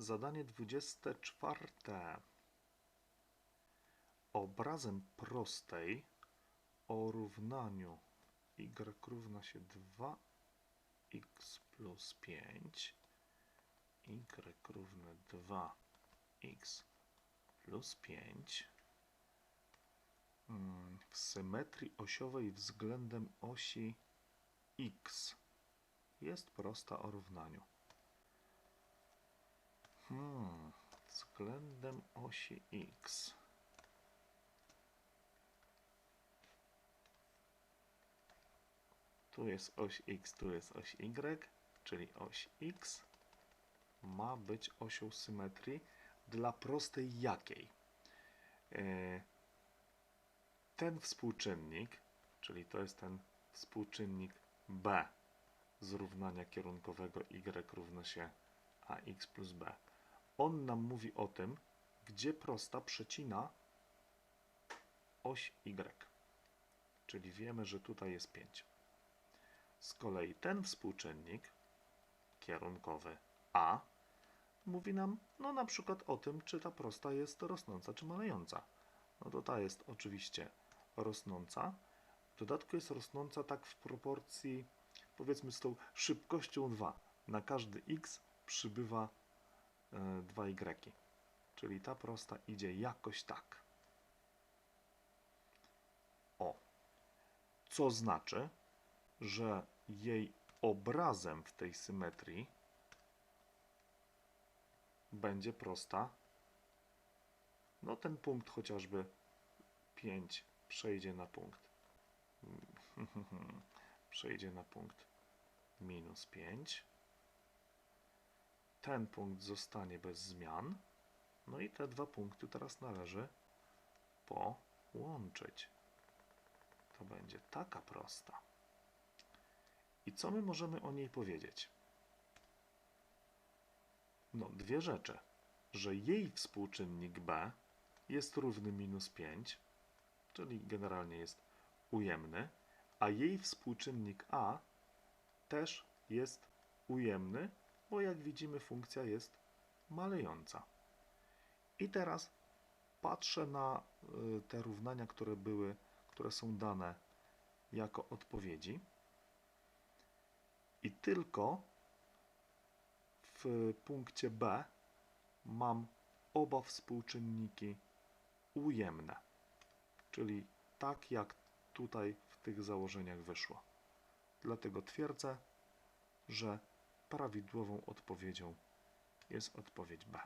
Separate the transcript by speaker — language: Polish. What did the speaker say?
Speaker 1: Zadanie 24. Obrazem prostej o równaniu y równa się 2x plus 5, y równe 2x plus 5 mm, w symetrii osiowej względem osi x jest prosta o równaniu. Hmm, względem osi x. Tu jest oś x, tu jest oś y, czyli oś x ma być osią symetrii dla prostej jakiej? E, Ten współczynnik, czyli to jest ten współczynnik b z równania kierunkowego y równa się ax plus b. On nam mówi o tym, gdzie prosta przecina oś y. Czyli wiemy, że tutaj jest 5. Z kolei ten współczynnik kierunkowy a mówi nam no na przykład o tym, czy ta prosta jest rosnąca, czy malejąca. No to ta jest oczywiście rosnąca. W dodatku jest rosnąca tak w proporcji, powiedzmy z tą szybkością 2. Na każdy x przybywa 2y. Czyli ta prosta idzie jakoś tak. O. Co znaczy, że jej obrazem w tej symetrii będzie prosta. No ten punkt chociażby 5 przejdzie na punkt. przejdzie na punkt minus 5. Ten punkt zostanie bez zmian. No i te dwa punkty teraz należy połączyć. To będzie taka prosta. I co my możemy o niej powiedzieć? No, dwie rzeczy. Że jej współczynnik b jest równy minus 5, czyli generalnie jest ujemny, a jej współczynnik a też jest ujemny, bo jak widzimy funkcja jest malejąca. I teraz patrzę na y, te równania, które były, które są dane jako odpowiedzi i tylko w punkcie B mam oba współczynniki ujemne, czyli tak jak tutaj w tych założeniach wyszło. Dlatego twierdzę, że prawidłową odpowiedzią jest odpowiedź B.